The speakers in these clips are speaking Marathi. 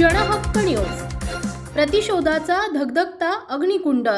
क्षणहक्क न्यूज. प्रतिशोधाचा धगधगता अग्निकुंड.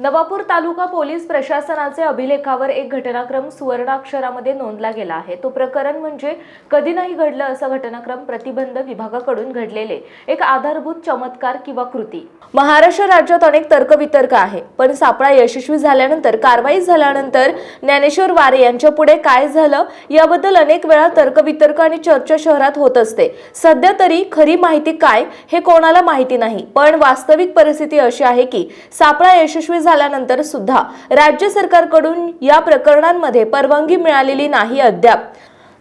नवापूर तालुका पोलीस प्रशासनाचे अभिलेखावर एक घटनाक्रम सुवर्णाक्षरामध्ये नोंदला गेला आहे. तो प्रकरण म्हणजे कधी नाही घडलं असा घटनाक्रम प्रतिबंध विभागाकडून घडलेले. एक आधारभूत चमत्कार किंवा कृती. महाराष्ट्र राज्यात अनेक तर्कवितर्क आहे. पण सापळा यशस्वी झाल्यानंतर कारवाई झाल्यानंतर ज्ञानेश्वर वारे यांच्या पुढे काय झालं? याबद्दल अनेक वेळा तर्कवितर्क आणि चर्चा शहरात होत असते. सध्या तरी खरी माहिती काय हे कोणाला माहिती नाही. पण वास्तविक परिस्थिती अशी आहे की सापळा यशस्वी झाल्यानंतर सुद्धा राज्य सरकारकडून या प्रकरणांमध्ये परवानगी मिळालेली नाही अद्याप.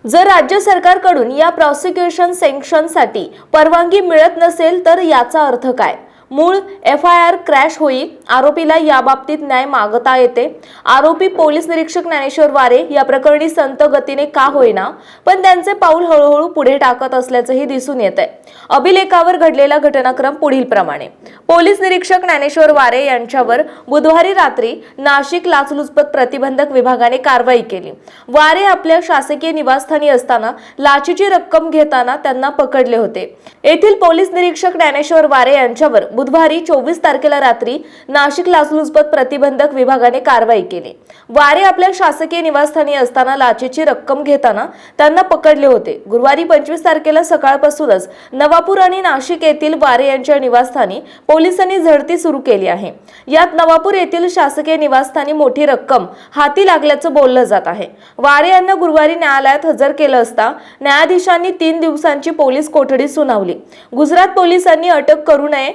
जर राज्य सरकारकडून या प्रॉसिक्युशन सेंक्शनसाठी परवानगी मिळत नसेल तर याचा अर्थ काय? मूळ एफ आय आर क्रॅश होईल आरोपीला याबाबतीत न्याय मागता येते. आरोपी पोलीस निरीक्षक ज्ञानेश्वर वारे या प्रकरणी संत गतीने का होईना पण त्यांचे पाऊल हळूहळू पुढे टाकत असल्याचंही दिसून येत आहे अभिलेखावर घडलेला घटनाक्रम पुढील प्रमाणे. पोलीस निरीक्षक ज्ञानेश्वर वारे यांच्यावर बुधवारी रात्री नाशिक लाचलुचपत प्रतिबंधक विभागाने कारवाई केली. वारे आपल्या शासकीय निवासस्थानी असताना लाचीची रक्कम घेताना त्यांना पकडले होते. येथील पोलीस निरीक्षक ज्ञानेश्वर वारे यांच्यावर बुधवारी चोवीस तारखेला रात्री नाशिक लाचलुचपत प्रतिबंधक विभागाने कारवाई केली. वारे आपल्या शासकीय निवासस्थानी असताना लाचेची रक्कम घेताना त्यांना पकडले होते. गुरुवारी पंचवीस तारखेला सकाळपासूनच नवापूर आणि नाशिक येथील वारे यांच्या निवासस्थानी पोलिसांनी झडती सुरू केली आहे. यात नवापूर येथील शासकीय निवासस्थानी मोठी रक्कम हाती लागल्याचं बोललं जात आहे. वारे यांना गुरुवारी न्यायालयात हजर केलं असता न्यायाधीशांनी तीन दिवसांची पोलीस कोठडी सुनावली. गुजरात पोलिसांनी अटक करू नये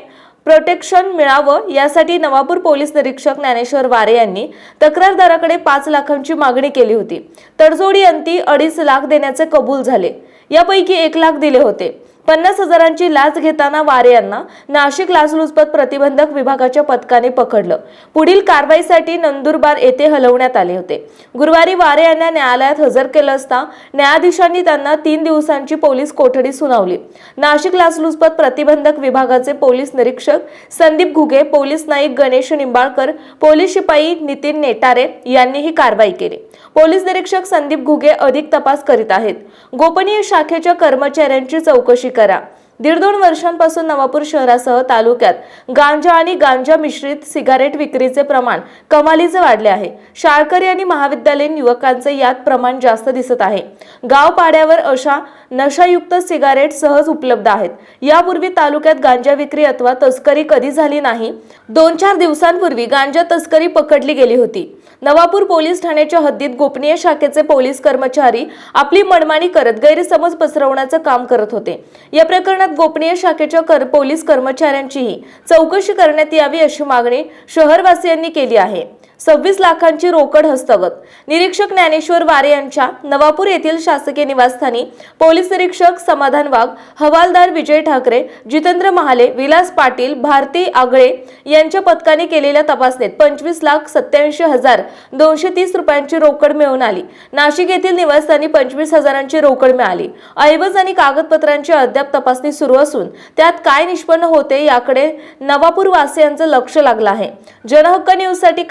प्रोटेक्शन मिळावं यासाठी नवापूर पोलीस निरीक्षक ज्ञानेश्वर वारे यांनी तक्रारदाराकडे पाच लाखांची मागणी केली होती. तडजोडी अंती अडीच लाख देण्याचे कबूल झाले. यापैकी एक लाख दिले होते. पन्नास हजारांची लाच घेताना वारे यांना नाशिक लाचलुचपत प्रतिबंधक विभागाच्या पथकाने पकडलं. पुढील कारवाईसाठी नंदुरबार येथे हलवण्यात आले होते. गुरुवारी वारे यांना न्यायालयात हजर केलं असता न्यायाधीशांनी त्यांना तीन दिवसांची पोलीस कोठडी सुनावली. नाशिक लाचलुचपत प्रतिबंधक विभागाचे पोलीस निरीक्षक संदीप घुगे पोलीस नाईक गणेश निंबाळकर पोलीस शिपाई नितीन नेटारे यांनी ही कारवाई केली. पोलीस निरीक्षक संदीप घुगे अधिक तपास करीत आहेत. गोपनीय शाखेच्या कर्मचाऱ्यांची चौकशी करा. दीड दोन वर्षांपासून नवापूर शहरासह तालुक्यात गांजा आणि गांजा मिश्रित सिगारेट विक्रीचे प्रमाण कमालीचे वाढले आहे. शाळकरी आणि महाविद्यालयीन युवकांचे यात प्रमाण जास्त दिसत आहे. गाव पाड्यावर अशा नशायुक्त सिगारेट सहज उपलब्ध आहेत. यापूर्वी तालुक्यात गांजा विक्री अथवा तस्करी कधी झाली नाही? दोन चार दिवसांपूर्वी गांजा तस्करी पकडली गेली होती. नवापूर पोलीस ठाण्याच्या हद्दीत गोपनीय शाखेचे पोलीस कर्मचारी आपली मनमानी करत गैरसमज पसरवण्याचं काम करत होते. या प्रकरणात गोपनीय शाखेच्या कर पोलीस कर्मचाऱ्यांचीही चौकशी करण्यात यावी अशी मागणी शहरवासियांनी केली आहे. सव्वीस लाखांची रोकड हस्तगत. निरीक्षक ज्ञानेश्वर वारे यांच्या नवापूर येथील शासकीय निवासस्थानी पोलीस निरीक्षक समाधान वाघ हवालदार विजय ठाकरे जितेंद्र महाले विलास पाटील भारती आगळे यांच्या पथकाने केलेल्या तपासणीत पंचवीस लाख सत्याऐंशी हजार दोनशे तीस रुपयांची रोकड मिळून आली. नाशिक येथील निवासस्थानी पंचवीस हजारांची रोकड मिळाली. ऐवज आणि कागदपत्रांची अद्याप तपासणी सुरू असून त्यात काय निष्पन्न होते याकडे नवापूर वासियांचं लक्ष लागलं आहे. जनहक्क न्यूजसाठी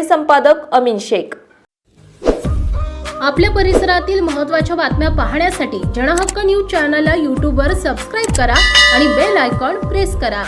कार्यकारी संपादक अमीन शेख. आपल्या परिसरातील महत्त्वाच्या बातम्या पाहण्यासाठी जनहक्क न्यूज चॅनलला यूट्यूबवर सबस्क्राईब करा आणि बेल आयकॉन प्रेस करा.